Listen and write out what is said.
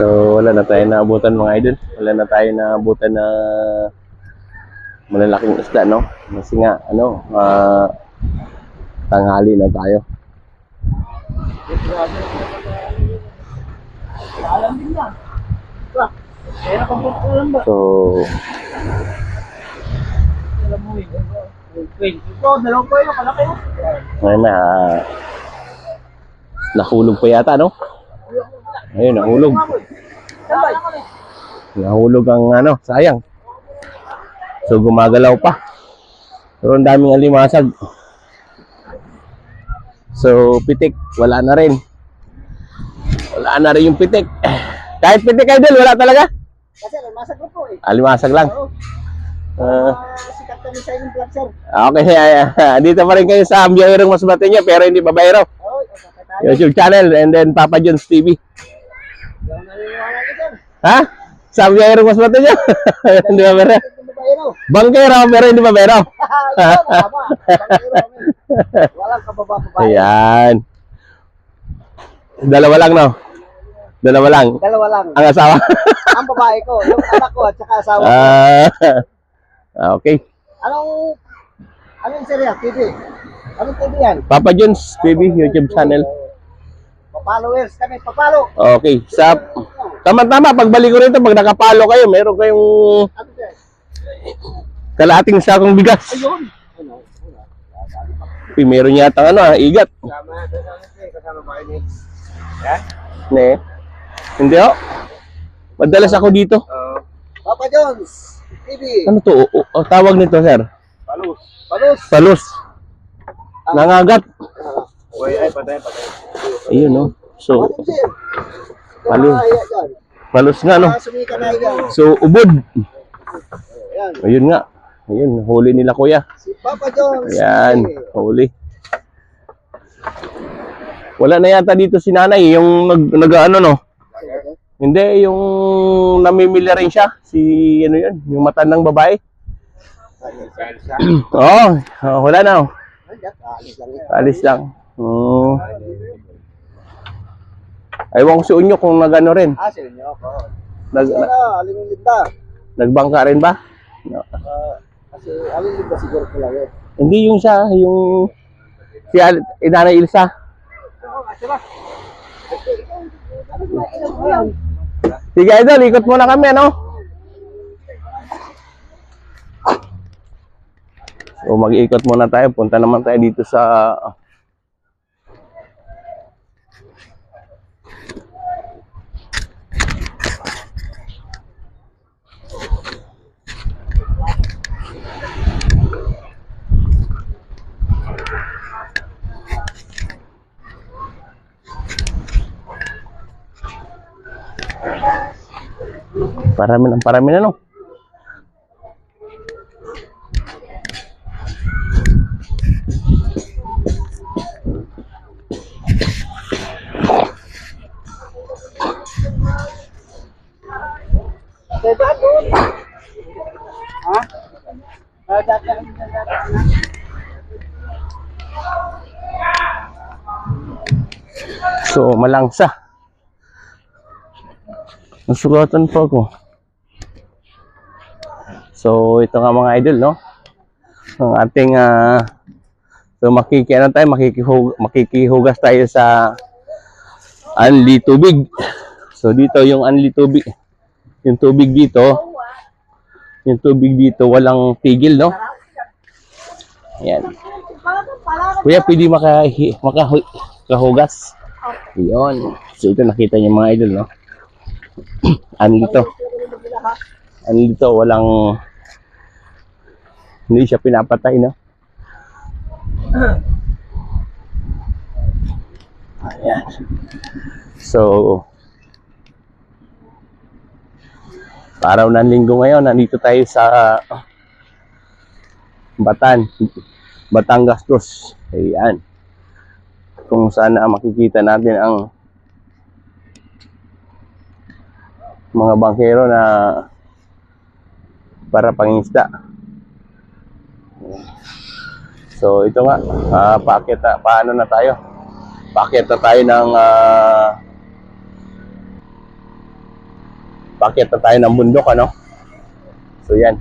So, wala na tayo naabutan mga idol. Wala na tayo naabutan na malalaking isda, no? Kasi nga, ano, ah, tanghali na tayo. So, ngayon na, ah, nahulog pa yata, no? Ayun, nahulog. Nahulog ang ano, sayang. So, gumagalaw pa. Pero ang daming alimasag. So, pitik, wala na rin. Wala na rin yung pitik. Kahit pitik idol, wala talaga. Kasi masag ko po eh. Alimasag lang. Oo. Ah, Ah, sikat kami sa inyong vlog, sir. okay, ay, dito pa rin kayo sa Ambiyaherong Masbate niya, pero hindi. Oo, kakatay tayo. YouTube channel, and then Papa John's TV. Yung naniniwala ko, sir. Ha? Sa Ambiyaherong Masbate niya? hindi ba oh? Bangkero, pero hindi. Bangkero kami. Walang kababa-babae. Ayan. Dalawa lang, no? Dalawa lang. Dalawa lang. Ang asawa. Ang babae ko, yung anak ko at saka asawa ko. Ah, okay. Anong, anong sir yan? TV? Anong TV yan? Papa John's TV YouTube channel. Pa-followers kami, papalo. Okay. Sa tama-tama pagbalik ko rito pag nakapalo kayo, meron kayong sir? kalahating sakong bigas. Ayun. Uy, meron yata ano, ah, igat. Kasama, kasama, kayo ni? Yan? Ne. Hindi oh. Madalas ako dito. Papa John's TV. Ano to? O, o, tawag nito, sir? Palus. Palus. Palus. Nangagat. Uy, ay, patay, patay. Ayun, no? So, Dyan. palus nga, no? So, ubod. Ayun nga. Ayun, huli nila kuya. Si Papa John's Ayan, huli. Wala na yata dito si nanay, yung nag, nag ano no? Hindi, yung namimili rin siya. Si, ano yun, yung matandang babae. Oo, oh, wala na. Oh. Alis lang yan. Alis lang. Oo. Ewan ko si Unyo kung nagano rin. Ah, sir niyo ako. Nag, na- ah, Aling Linda. nagbangka rin ba? No. Ah, kasi Aling Linda siguro ko lang yun. Hindi yung siya, yung si Al- Inanay Ilsa. Sige idol, ikot muna kami ano? So mag-ikot muna tayo, punta naman tayo dito sa parami ng parami na no. So malangsa. Nasugatan pa ako. So ito nga mga idol no. Ang ating ah So makiki ano tayo, makikihug, makikihugas tayo sa anli tubig. So dito yung anli tubig. Yung tubig dito, yung tubig dito walang tigil, no? Yan. Kuya, pwede maka, maka, makahugas. Yun. So ito nakita niyo mga idol, no? Anli to. Anli to, walang hindi siya pinapatay, no? So, araw ng linggo ngayon, nandito tayo sa Batan, Batangas Dos. Ayan. Kung saan makikita natin ang mga bangkero na para pangingisda. So ito nga, uh, paakit na, paano na tayo? Paakit na tayo ng ah, Bakit na tayo ng bundok, ano? So yan.